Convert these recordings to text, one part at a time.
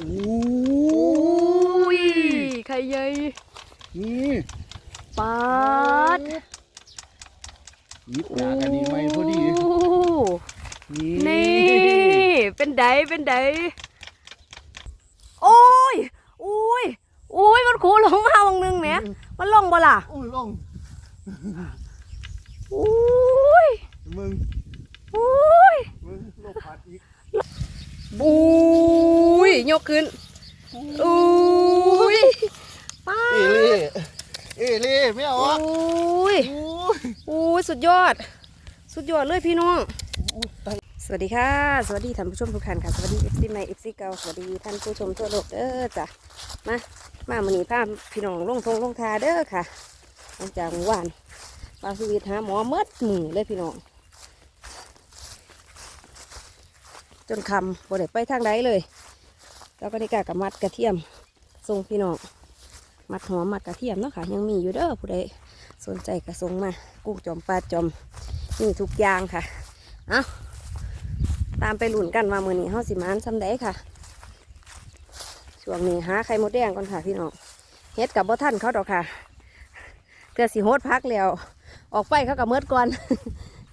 โอ้อุ้ยไข่ใหญ่นี่ปาดหยิบดากันนี่ไหมพอดีโอ้นี่นี่เป็นไดเป็นไดโอ้ยอุ้ยอุ้ยมันคูลงมาวังหนึงแหมมันลงบ่ล่ะอุ้ยลงอุ้ยมึงอุ้ยมึงลงพัดอีก อุ้ยยกขึ้นอุ้ยป้าเอเล่เอเล่ไม่เอาโอ้อะยอุ้ยอุ้ยสุดยอด สุดยอดเลยพี่น้องอุ้ยตายสวัสดีค่ะ สวัสดีท่านผู้ชมทุกท่านค่ะสวัสดีเอฟซีใหม่เอฟซีเก่าสวัสดีท่านผู้ชมทั่วโลกเด้อจ้ะมามามือนี้พาพี่น้องลงทงลงทาเด้อค่ะหลังจากเมื่อวานปาสวีทหาหมอเมดมือเลยพี่น้อง จนคำบ่ได้ไปทางใดเลย แล้วก็ได้กากับมัดกระเทียมส่งพี่น้องมัดหอมมัดกระเทียมเนาะค่ะ ยังมีอยู่เด้อผู้ใดสนใจกระส่งมากุ้งจอมปลาจอมมีทุกอย่างค่ะเอาตามไปหลุนกันว่ามือนี้เฮาสิมานซ้ำได้ค่ะช่วงนี้หาไข่มดแดงก่อนค่ะพี่น้องเฮ็ดกับบ่ท่านเขาดอกค่ะเพื่อสิโฮดพักแล้ว ออกไปเขากับเมิดก่อน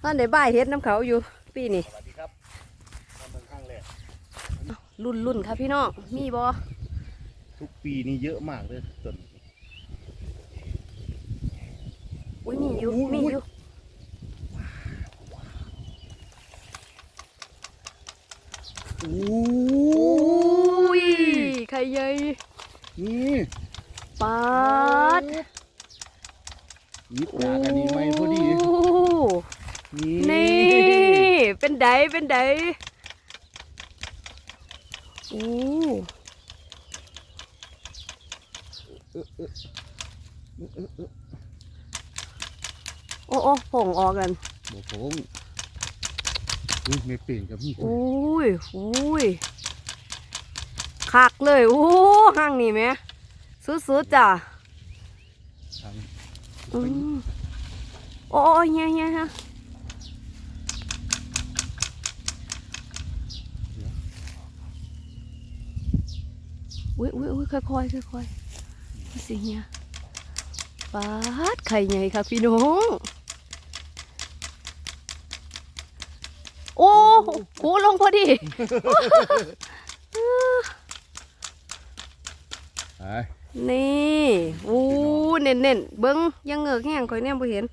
ตอนได้บ่ายเฮ็ดน้ำเขาอยู่ปีนี้ สวัสดีครับทำเป็นข้างแรก รุ่นรุ่นๆค่ะพี่น้องมีบ่ทุกปีนี่เยอะมากเลยจนอุ้ยมีอยู่อุ้ยมีอยู่โอ้อุ้ยไข่ใหญ่นี่ปาดหยิบดากันนี่ไหมพอดีโอ้นี่นี่เป็นไดเป็นไดโอ้เออเออเออเออเออโอ้โอ้ผงออกกันบอกผมอุ้ยไม่เปลี่ยนกับพี่อุ้ยอุ้ยคักเลยโอ้ห้างนี่ไหมสุดๆจ้ะอืมโอ้ยเฮียเฮียฮะ อุ้ยอุ้ยอุ้ยค่อยๆค่อยๆนี่สิเฮียปาดไข่ใหญ่ค่ะพี่น้องโอ้โหลงพอดีไปนี่อู้เน่นเน่นๆเบิ้งยังเงือกแห้งคอยเนี่ยบ่เห็น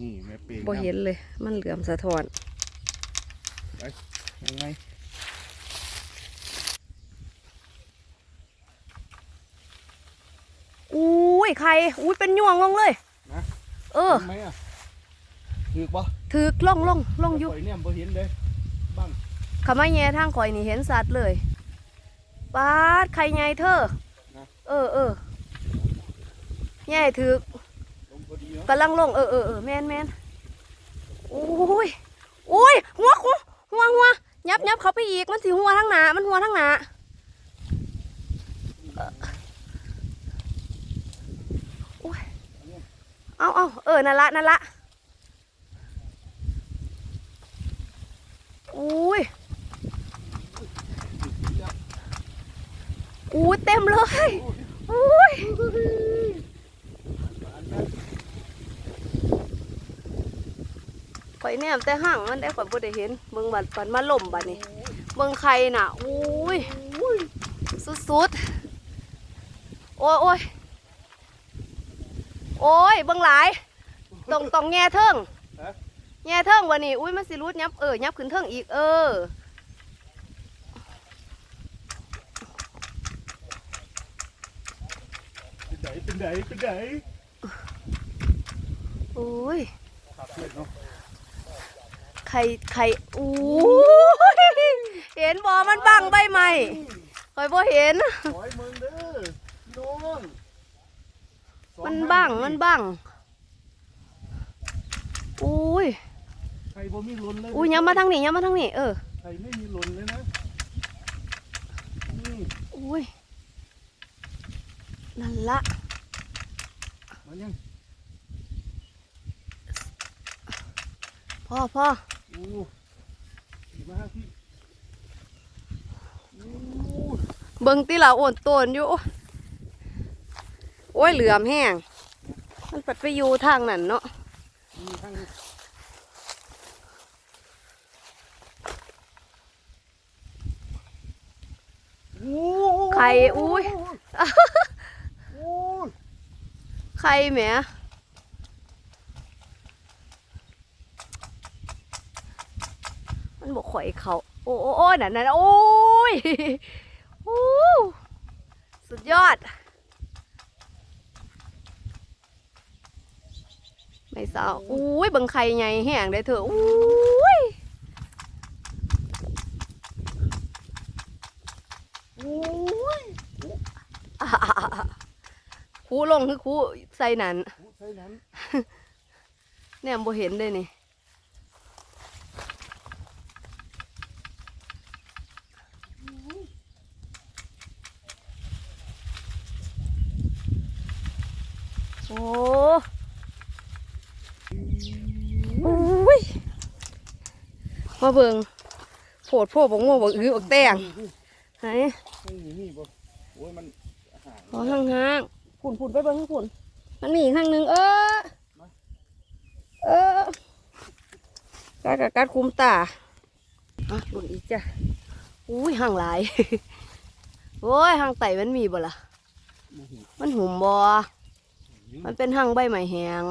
นี่แม่เปลี่ยนบ่เห็นเลย มันเหลื่อมสะท้อนยังไง อุ้ยไข่อุ้ยเป็นยวงลงเลยนะเออทำไมอะถือปะถือกล่องลงลงอยู่ปล่อยเนี่ยบ่เห็นเลยบ้างขมาแย่ทางข่อยนี่เห็นสัตว์เลยปาดไข่ใหญ่เธอเออเออแย่ถือกลงพอดีเนาะกำลังลงเออเออเออแมนแมนอุ้ยอุ้ยหัวหัวหัวหัวยับยับเขาไปอีกมันสิหัวทั้งหนามันหัวทั้งหนาเอ่อโอ้ย เอาเอาเออนั่นละนั่นละอุ้ยอุ้ยเต็มเลยอุ้ยข่อยแนมแต่ห่างมันได้ข่อยบ่ได้เห็นเบิ่งบัดปันมาล่มบัดนี้เบิ่งไข่น่ะอุ้ยสุดๆโอ้ยโอ้ย โอ้ยเบิ่งหลายต้องต้องแง่เทิงแง่เทิงวันนี้อุ้ยมันสิรูดยับเออยับขึ้นเทิงอีกเออ เป็นไดเป็นไดเป็นไดโอ้ยขับเพื่อนเนาะไข่ไข่อู้ยเห็นบ่มันบังใบไม้ข่อยบ่เห็นขอยมึงเด้อพี่น้องสอ มันพับังมันบังอุ้ยใครบ่มีหลนเลยอุ้ยย้ำมาทางนี้ย้ำมาทางนี้เออใครไม่มีหลนเลยนะนี่อุ้ยนั่นละมันยังพ่อพ่ออู้มาหาพี่อู้เบิ่งติละโอนโตนอยู่โอ้ยเหลือมแห้ง มันปัดไปอยู่ทางนั้นเนาะมีทั้งโอ้ไข่อุ้ยไข่แหมมันบอกข่อยเขา โอ้โอ้นั่นนั่นโอ้ยสุดยอด ไม่สาวอุ้ยเบังไข่ใหญ่แห้งได้เถอะอุ้ยโอ้ยอ่าครูลงคือครูใส่นั่นใช่นั้นเนี่ยบ่เห็นเลยนี่โอ้อุ้ย มาเบิงโผดโผดบงโม่บงอื้อบกแตงไหนไม่มีนี่บ่โอ้ยมันห่างขอห่างห่างๆผุนผุนไปเบิงผุนมันมีอีกข้างหนึ่งเออเออกัดกัดกัดคุมตาอะหลุดอีกจ้ะอุ้ยห่างหลายโอ้ยห่างไต่มันมีบ่ล่ะโอ้โหมันหุ่มบ่มันเป็นห่างใบไม้แห้ง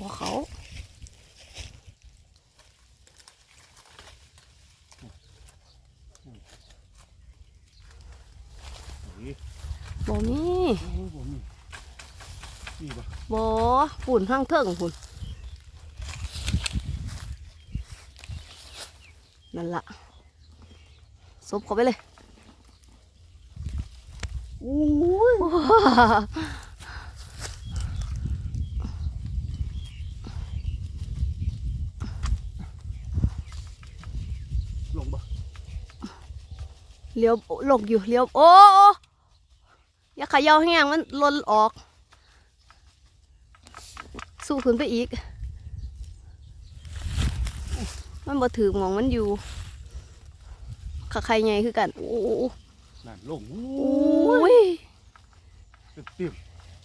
บ่เขา นี่ บ่มีโอ้ยผมนี่นี่บ่บ่ฝุ่นห่างเทิงฝุ่นนั่นล่ะซบเข้าไปเลยโอ้ยลงบ่เลี้ยวหลกอยู่เลี้ยวโอ้โอ้อย่าเขย่าแห้งมันหล่นออก สู้ขึ้นไปอีก มันบ่ถือหมองมันอยู่ขาใครไงคือกัน โอ้โอ้นั่นลงโอโอ้้ยยเต็ม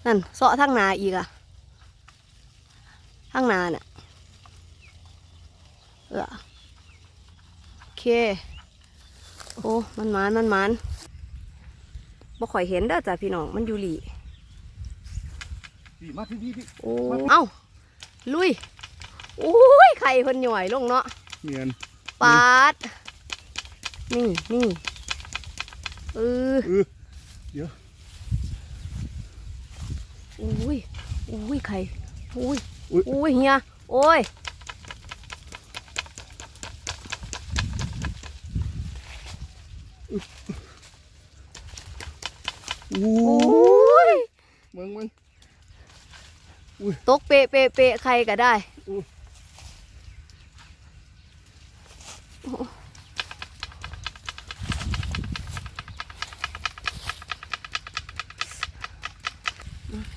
นั่นเสาะทางหนาอีกอะทางหนาเนี่ยเออโอเค โอ้ มันหมานมันหมาน บ่ข่อยเห็นเด้อจ้ะพี่น้องมันอยู่หลีพี่มาพี่พี่พี่โอ้เอ้าลุยโอ้ยไข่เพิ่นหน่อยลงเนาะเนียนปาดนี่นี่เออเออเดี๋ยวอุ้ยอุ้ยไข่อุ้ยอุ๊ยอุ้ยเฮียโอ้ยโอ้โอ้ยมึงมึงตกเปะเปะเปะใครก็ได้อุ๊ย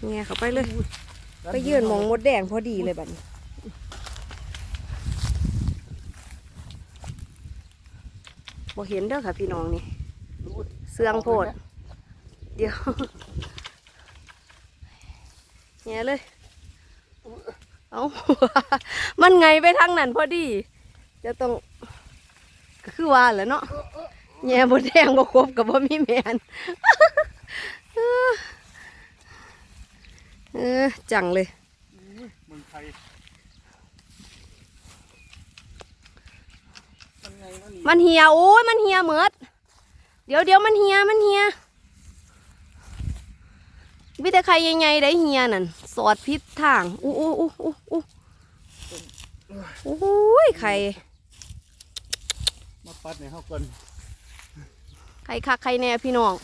เงี้ยเข้าไปเลย ไปยืนมองมดแดงพอดีเลยบัดนี้บ่เห็นเด้อค่ะพี่น้องนี่เสืองโพด เดียวเงี้ยเลย เอามันไงไปทางนั้นพอดี จะต้องก็คือว่าแหล้วเนาะแง่บดแดงบ่ครบกับบ่มีแมนเออจังเลยมึงใครมันไงมันนี่มันเหียโอ้ยมันเหี่ยเหมิดเดี๋ยวเดี๋ยวมันเหี่ยมันเหี่ย วิแต่ใครยังไงได้เหียนั่นสอดพิษทางอู้อู้อู้อู้อู้โอ้ยไข่มาปัดในเฮาก่อนไข่คักไข่แน่พี่น้อง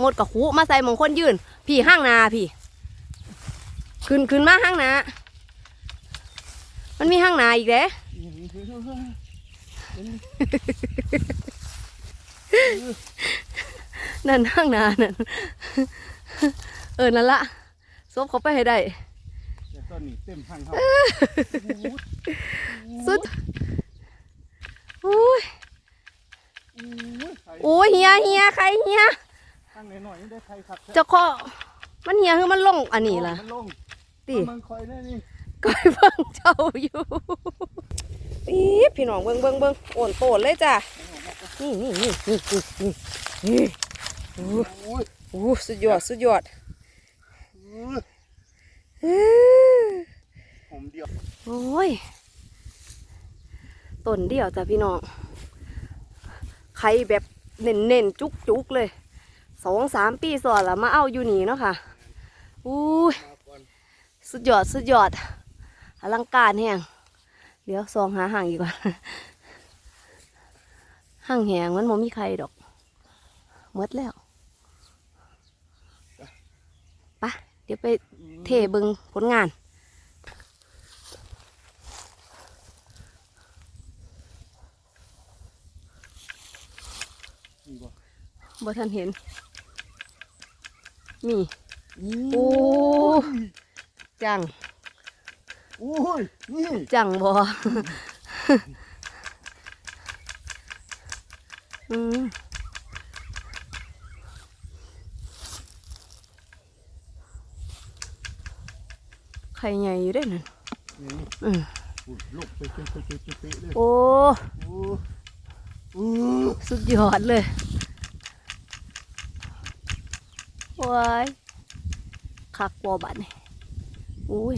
งดกับคูมาใส่หมองคนยืน พี่ห้างนาพี่ ขึ้นขึ้นมาห้างนา มันมีห้างนาอีกเด้นั่นห้างนานั่น เออนั่นละซบเขาไปให้ได้แต่ตอนนี้เต็มทางเฮาสุดอุ้ยโอ้ยโอ้ยเฮียเฮียใครเฮียตั้งหน่อยๆนี่ได้ใครขับเจ้าข้อมันเฮียคือมันลงอันนี้ล่ะมันลงติมึงคอยแน่นี่ก้อยเบิ่งเจ้าอยู่ปี๊บพี่น้องเบิ่งเบิ่งเบิ่งโอนโตนเลยจ้ะนี่นี่นี่นี่นี่นี่นี่โอ้โอ้ยโหสุดยอดสุดยอดอื้ออื้อ ผมเดียว โอ้ยต้นเดียวจ้ะพี่น้องไข่แบบเน่นเน่นๆจุกจุกๆเลย สองสามปีสอนละมาเอาอยู่นี่เนาะค่ะอุ้ยสุดยอดสุดยอดอลังการแห้งเดี๋ยวซองหาห่างอีกก่อนห่างแหงมันมมีใครดอกหมดแล้วไปะเดี๋ยวไปเทเบิงผลงานนี่บ่บ่ทันเห็น มีโอ้จังโอ้ยนี่จังบ่อืม ไข่ใหญ่อยู่ได้นั่นนี่อืมอุ้ยลูกไปเป็นไปเป็นไปเลยโอ้โอ้โอ้สุดยอดเลยว้ายคักบัวบัดนี่อุ้ย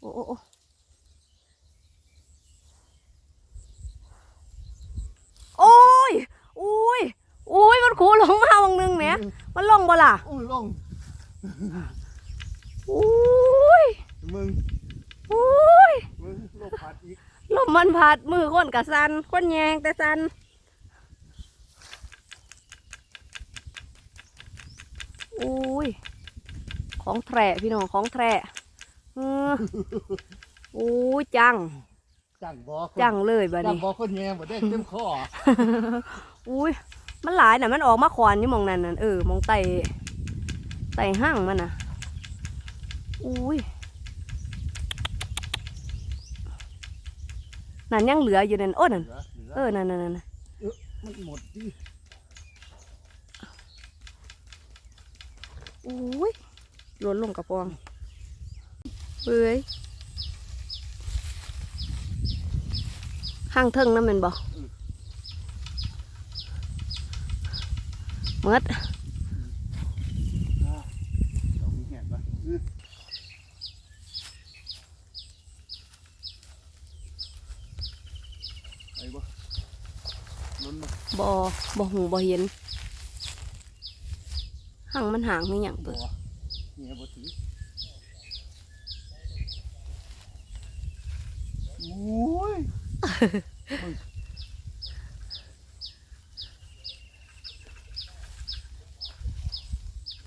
โอ้โอ้โอ้โอ้ยอุ้ยอุ้ย มันคูลงมาวังหนึงแห มมันลงบ่ล่ะอุ้ยลงอุ้ยมึงอุ้ยมึงโลกพัดอีกลมมันพัดมือคนกะสันคนแยงแต่สันอุ้ยของแทร่พี่น้องของแทร่เอออุ้ยจัง จังบ่คนจังเลยบัดจังนี้บ่คนแง่บ่ได้เต็มข้อ อุ้ย มันหลายน่ะมันออกมาขวานอยู่หมองนั้นน่ะเออหมองไตไตห้างมันน่ะอุ้ยนั่นยังเหลืออยู่นั่นโอ้นั่นเหลือเหลือเออนั่นนั่นนั่นมันหมดดิอุ้ยหล้นลงกระปองเบ้ยห้างเทิงนั่นแมันบ่ เมดอ่าเรามีแหงปะอื้อไอ้บ่ล้นมาบ่บ่หูบ่เห็นห้างมันห่างไม่หยังบ่เปิดเงี้ยบ่ถือโอ้ย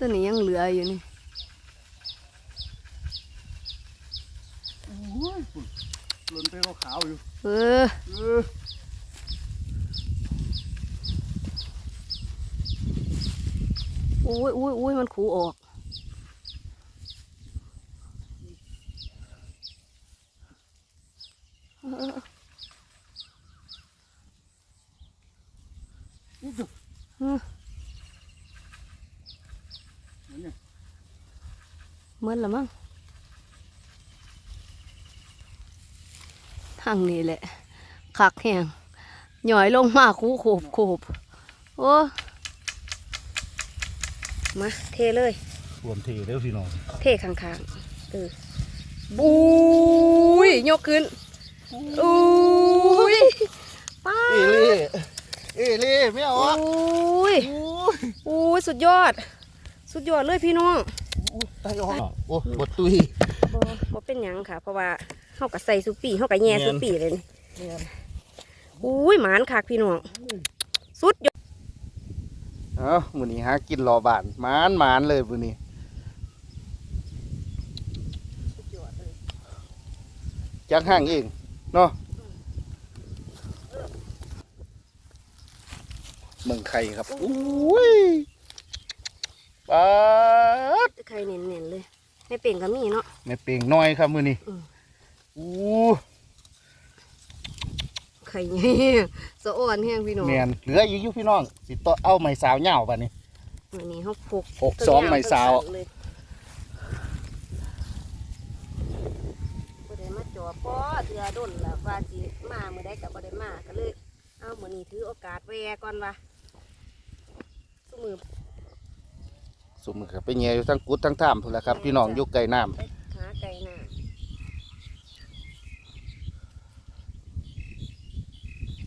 ตัวนี้ยังเหลืออยู่นี่โอ้ยฝุ่นล้นไปขาวๆอยู่ เออเอออุ้ยอุ้ยอุ้ยมันขูออก เออ นี่ดู อืม นั่นเนี่ย นละมั้งทางนี้แหละคักแหงหน่อยลงมาคูโขบโขบโอ้มาเทเลยรวมเทเด้อพี่น้องเทข้างๆเออบุยยกขึ้นอุ้ยป้าเอเล่เอเล่ไม่เอาอุ้ยอุ้ยสุดยอด สุดยอดเลยพี่น้อง ตายออกโอ้บดตุยบ่บ่เป็นหยังค่ะ เพราะว่าเฮาก็ใส่สุปีเฮาก็แย่แย่สุปีเลยนี่อุ้ยหมานคักพี่น้องสุดยอดเอ้ามื้อนี้หากินรอบานหมานหมานเลยมื้อนี้จักห่างเองเนาะเมืองไข่ครับอุ้ย ปาดไข่เน่นๆเลยไม่เป่งก็มีเนาะแม่เป่งน้อยครับมือนี้อืมอู้ไข่ใหญ่สะอ่อนแห้งพี่น้องแมนเหลืออีกอยู่พี่น้อง สิต่อเอาไม้สาวเหย่าป่ะนี่วันนี้เขาพกหกสองไม้สาวเลยบ่ได้มาจอป้อเถื่อดนละว่าสิมาเมื่อใดก็บ่ได้มาก็เลย เอามื้อนี้ถือโอกาสแวะก่อนว่าซุมือ สมมือครับไปแย่อยู่ทั้งกุดทั้งท่ามพุ่นละครับพี่น้องอยู่ไกลน้ไปหาไก่หน้าำ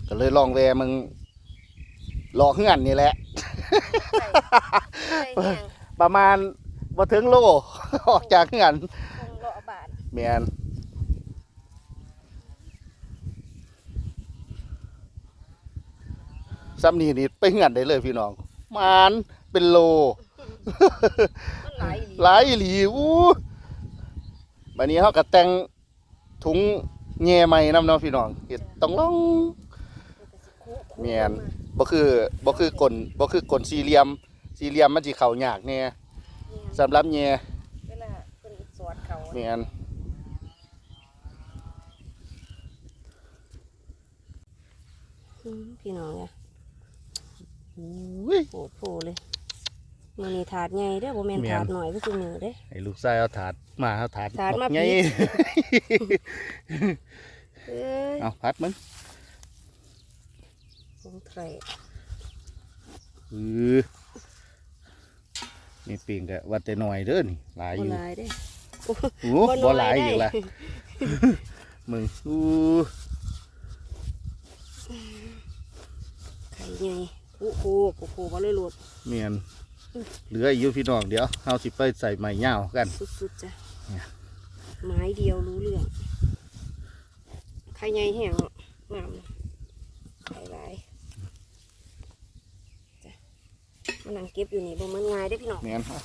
ก็เลยลองแวมึงรอเฮือนนี่แหละไก่ไก่แห้งประมาณบ่ถึงโล ออกจากเฮือนคงรอบาทแมนซ้ำนี่นี่ไปเฮือนได้เลยพี่น้องมานเป็นโล มันหลายอีหลีหลายอีหลีอู้บัดนี้เขาก็แต่งถุงแง่ใหม่นำเนาะพี่น้องเฮ็ดต้องลองแม่นบ่คือบ่คือกลบ่คือกลสี่เหลี่ยม สี่เหลี่ยมมันสิเข้ายากแน่แม่นสำหรับแง่เวลาเพิ่นสอดเขาแม่นอืมพี่น้องเนี่ยอุ้ยโอ้โหเลย มันนี่ถาดใหญ่เด้อบ่แม่นแม่น ถาดหน่อยก็คือมือเด้ให้ลูกชายเอาถาดมาเอาถาดถาดมาบักใหญ่ปิดเอ้ยเอาพัดมันของไข่อือนี่ปิ่งก็ว่าแต่น้อยเด้อนี่หลายอบ่ยู่หลายเด้โอ้บ่หลายอีกละมึงอู้ไข่ใหญ่ โอ้โหโอ้โหบ่เลยหลุดเมียนเหลืออีกอยู่พี่น้องเดี๋ยวเฮาสิไปใส่ไม้ยาวกันสุดๆจ้ะเนี่ยไม้เดียวรู้เรื่องไข่ใหญ่แห้งงามไข่หลายจ้ะมันนั่งเก็บอยู่นี่บ่มันง่ายเด้อพี่น้องเมียนครับ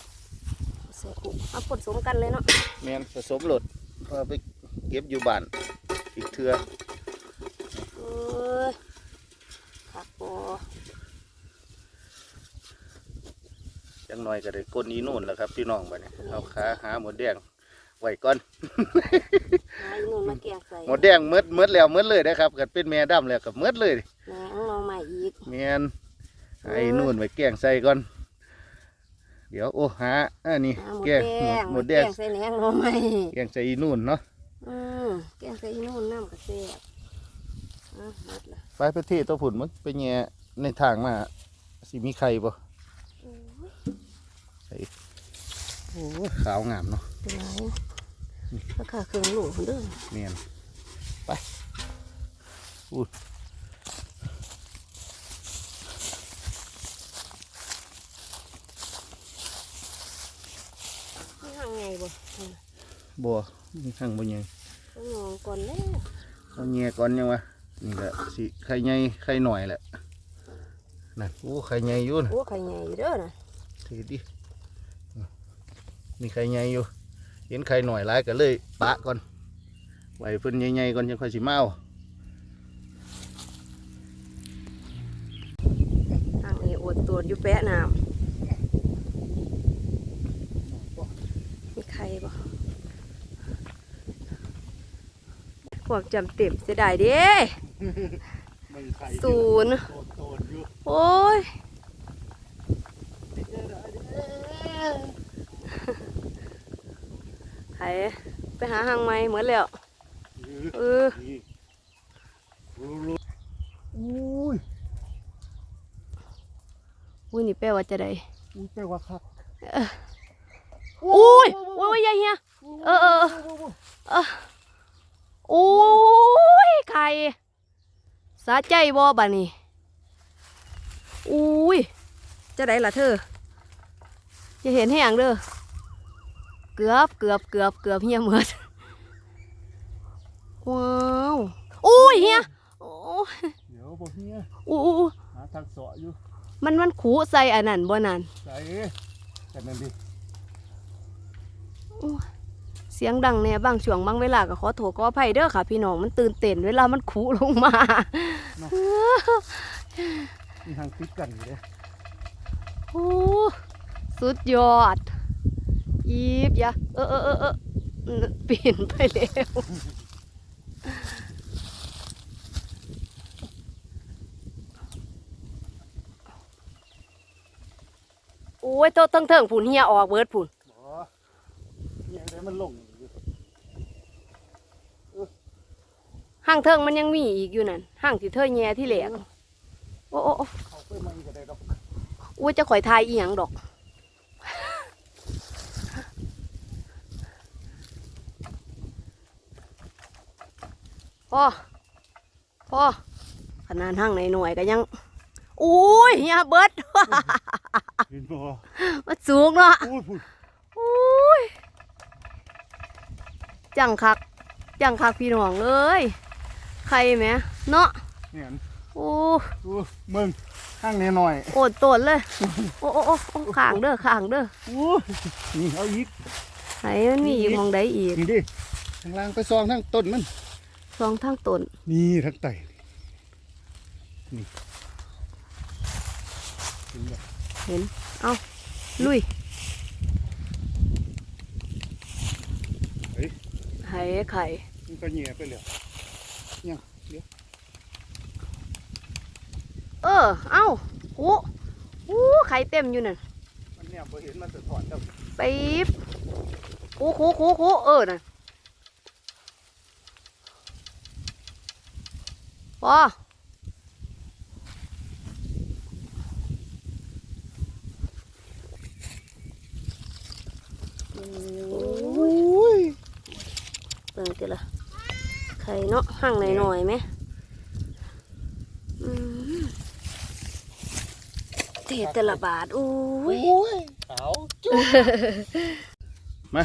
เสียกุเอาผสมกันเลยเนาะเมียนผสมโหลดเพื่อไปเก็บอยู่บ้านอีกเทื่อเอ้ยผักบอ จังหน่อยก็ได้ก้นอีนู่นแหล้วครับพี่น้องบัดนี้เอาขาหาหมดแดงไว้ก่อน หาอีนู่นมาแกงใส่หมดแดงหมดหมดแล้วหมดเลยนะครับก็เป็นแม่ดำแล้วก็หมดเลยแหนงเราใหม่อีกเมียนหาไอ้นู่นไว้แกงใส่ก่อน เดี๋ยวโอ้หาอันนี้หาหมดแกแดงงหมดมาแดแกงงใส่แหนงเราใหม่แกงใส่อีนู่นเนาะอืมแกงใส่อีนู่นน้ำกระเสียบอะหมดละ ไปประเทศตัวผุนมึงไปแง่ในทางมาสิมีใครบ่โอ้ย โอ้ยขาวงามเนาะเป็นไรราคาเครื่องหลูเด้อเมียนไปอู้นี่ห่างไงบ่บัวมีข้างบ่ยังต้องงองก่อนแล้วเอาแง่ก่อนยังวะนี่ก็สิไข่ใหญ่ไข่หน่อยแหละนั่นโอ้ไข่ใหญ่อยู่นะโอ้ไข่ใหญ่อยู่เด้อนะทีดิ มีไข่ใหญ่อยู่ เห็นไข่หน่อยหลายก็เลยปะก่อนไว้เพิ่นใหญ่ๆก่อนจังค่อยสิมาเอาห่างนี้อดตัวอยู่แปะน้ำมีใครบ่ความจำเต็มเสียดายเด้ศูนย์โอ้ย ไผไปหาหางไม้เหมือนแล้วเอออุ้ยอุ้ยนี่แปลว่าจะได้อุ้ยแปลว่าคักอุ้ยโอ้ยยายเฮียเออเออเออโอ้ยไข่สาใจบ่บะนี่อุ้ยจะได้ล่ะเธออย่าเห็นแห้งเด้อ เกือบเกือบเกือบเกือบเฮียเหมือดว้าวอุ้ยเฮียโอ้ยเดี๋ยวบ่เฮียอู้อู้อู้หาทางเสาะอยู่มันมันขูใส่อันนั้นบ่นั่นใส่กันนั่นดิเสียงดังแน่บางช่วงบางเวลาก็ขอโทษขออภัยเด้อค่ะ พี่น้องมันตื่นเต้นเวลามันขูลงมามีทางติดกันอยู่เด้โอ้สุดยอด อีบย่าเออเออเออเออปลี่ยนไปแล้วโอ้ยโตตั้งเถิงผุนเฮียออกเบิร์ดผุนบ่ยังได้มันลงห้างเทิงมันยังมีอีกอยู่นั่นห้างที่เธอแย่ที่แหลกโอ้โอ้โอ้ยจะข่อยทายอีหยังดอก พ่อพ่อขนาดห้างในหน่วยก็ยังอุ้ยอย่าเบิดเห็นบ่มันสูงเนาะโอ้ยพุ่นอุ้ยจังคักจังคักพี่น้องเอ้ยใครแหมเนาะเนี่ยโอ้โอ้มึงข้างแน่หน่อยโอดโตนเลยโอ้โอ้โอ้โอ้ข้างเด้อข้างเด้อโอ้ยนี่เอาอีกไหนมันมีอีกหมองใดอีกนี่ดิข้างล่างไปซองทั้งต้นมัน สองทางต้นนี่ทั้งไตนี่เห็นบ่เห็น เอาลุยเฮ้ยไข่ไข่มันก็แหย่ไปแล้วยังเดี๋ยวเออ เอาโอ้โอ้ไข่เต็มอยู่นั่นมันเนี่ยพอเห็นมันสะท้อนแล้วปี๊บคูคูคูคูเออน่ะ พอโอ้ยเบิ่งติละไข่เนาะห่างหน่อยๆไหมอืมเทแต่ละบาทอุ้ยโอ้ยขาวจุ๊บมา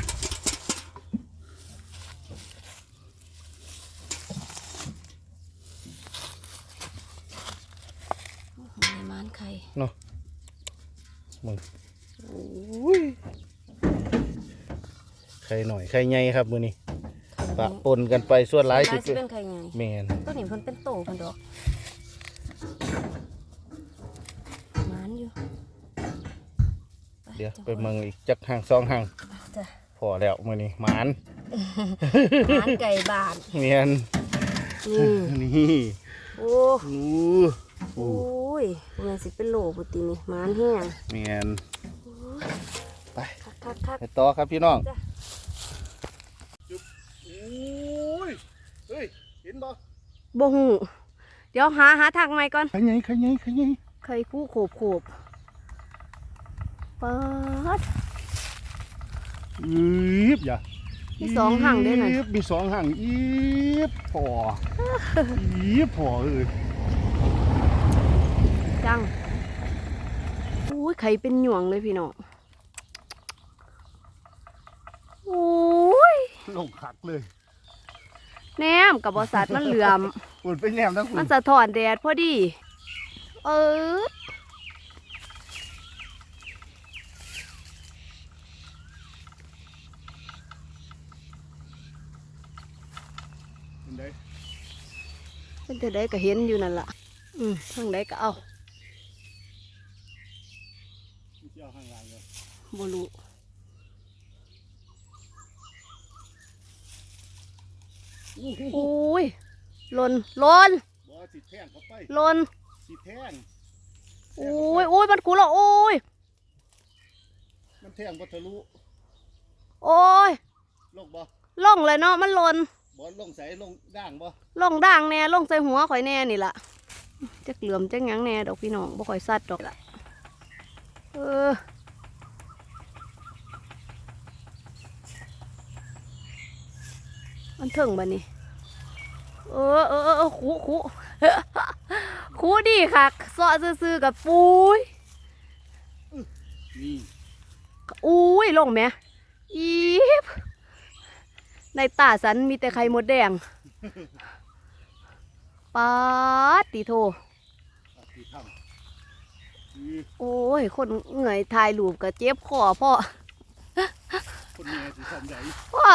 ไม่มานไข่ มึงโอ้ยไข่หน่อยไข่ใหญ่ครับมือนี้ปะปนกันไปส่วนหลายลาสิยสิเป็นไข่ใหญ่แมนตัวนี้เพิ่นเป็นโตเพิ่นดอกมานอยู่เดี๋ยวไปเมืองอีกจักห่างสองห่างจ้ะพอแล้วมือนี้หมานมานไก่บานแมนนี่นี่โอ้อู้โอ้ยมันสิเป็นโหลปุตินี่มานแห้งแมนไปคักคักคักไปต่อครับพี่น้อง จ้ะ จุ๊บโอ้ยเฮ้ยเห็นบ่ บ่หูเดี๋ยวหาหาทางใหม่ก่อนไข่ใหญ่ไข่ใหญ่ไข่ใหญ่ไข่คู่โขบโขบปัดอีบอย่ามีสองห่างด้วยน่ะอีบมีสองห่างอีบพออีบพอเอ้ยจังอุ้ยไข่เป็นหยวงเลยพี่น้องโอ้ยลงขักเลย แหนมกับบอสัตว์มันเหลื่อมปุ่นไปแนมทั้งคุมันณสะท้อนแดดพอดี เออเป็นไดเป็นแต่ใดก็เห็นอยู่นั่นล่ะ อืมทางใดก็เอาเจ้าข้างล่างเลยบรู อ้โหโอ้ยหล่นหลนบ่สิแท่งเข้าไปหล่นสิแท่งโอ้ยโอ้ยมันกูและโอ้ยมันแท่งบ่ทะลุโอ้ยลงบ่ล่องเลยเนาะมันหล่นบ่ลงใสลงด่างบ่ล่องด่างแน่ล่องใส่หัวข่อยแน่นี่ล่ะจักเหลื่อมจักหยังแน่ดอกพี่น้องบ่ข่อยสัดดอกล่ะเออ มันถึงบ่นี่เออเออเออเออคูคูคูดีค่ะซอซื่อๆกับปุ้ยนี่อุ้ยลงแหม่อีบในตาสันมีแต่ไข่มดแดงปาดติโทอะสิทำอีโอ้ย คนเหนื่อยถ่ายรูปกับเจ็บคอพ่อ คนแม่สิทำใหญ่พ่อ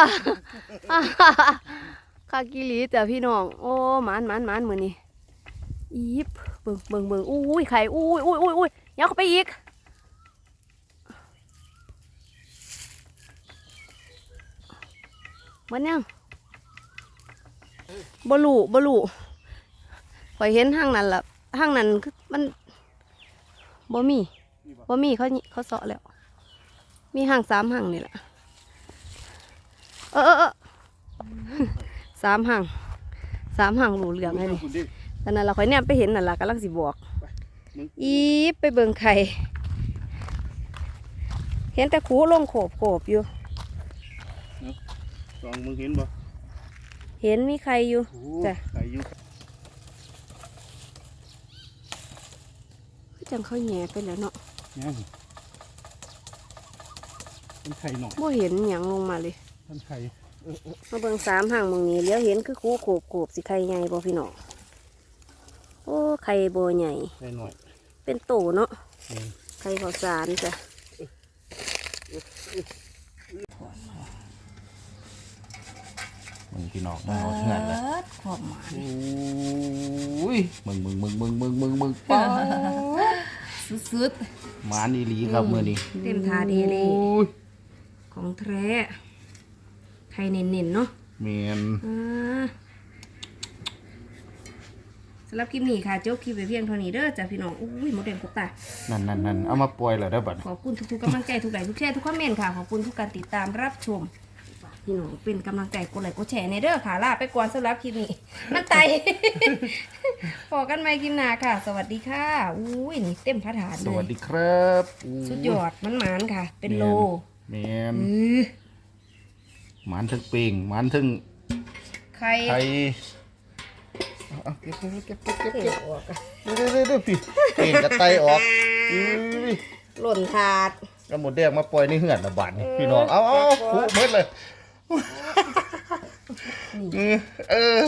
คากิลีแต่พี่น้อง โอ้หมานหมานหมานมือนี่อีบเบิ่งเบิ่งเบิ่งอุ้ยไข่อุ้ยอุ้ยอุ้ยอุ้ยยักเข้าไปอีกมันยังบ่รู้บ่รู้ข่อยเห็นห้างนั้นล่ะห้างนั้นคือมันบ่มีบ่มีเขาเขาเสาะแล้ว มีห้างสามห้างนี่แหละ เออเออเออสามห้างสามห้างรู้เรื่องเลยนี่คุณดิตอนนั้นเราค่อยเนี่ยไปเห็นนั่นล่ะกำลังสิบอกมึงอีบไปเบิ่งไข่เห็นแต่คูลงโขบโขบอยู่ลองมึงเห็นบ่เห็นมีไข่อยู่โอ้จ้ะไข่อยู่คือจังเขาแหย่ไปแล้วเนาะยังเป็นไข่หน่อยบ่เห็นหยังลงมาเลย เป็นไข่มาเบิ่งสามห่างมึงนี้เลี้ยวเห็นคือคูโขบโขบสิไข่ใหญ่บ่พี่น้องโอ้ไข่บ่ใหญ่ไข่หน่อยเป็นโตเนาะอืมไข่ข้าวสารจ้ะมึงพี่น้องมึงเอาเถื่อนเลยความหมายโอ้ยมึงมึงมึงมึงมึงมึงมึงป้าสุดหมานี่ลีครับมือนี้ๆเต็มทาดีเลยโอ้ยของแท้ ไข่เน้นๆเนาะเมียนอ่าสำหรับคลิปนี้ค่ะจบคลิปไปเพียงเท่านี้เด้อจ้ะพี่น้องอุ้ยหมดแดงกบตา นั่นนั่นนั่นเอามาปล่อยแล้วได้อบัดขอบคุณทุกๆกำลังใจทุกไลค์ทุกแชร์ทุกคอมเมนต์ค่ะ ขอบคุณทุกการติดตามรับชมฝากพี่น้องเป็นกำลังใจกดไลค์กดแชร์ในเด้อค่ะลาไปก่อนสำหรับคลิปนี้มันไต พอกันไหมคลิปหน้าค่ะ สวัสดีค่ะอุ้ยนี่เต็มพระฐานสเลวัสยดีครับโสุดยอดมันหมานๆค่ะ เป็นโลเมียน อือ หมานถึงปิงหมานถึงใครไข่เอาเอาเก็บเก็บเก็บเก็บเก็บเก็เก็บบออกอะเดี๋ยวเดี๋ยวเดี๋ยวพี่ปิงกระไตออกอุ้ยหล่นถาดแล้วหมดแดงมาปล่อยในเหือนละบาดนี่พี่น้องเอาเอาเอาคุเม็ดเลยเออเออ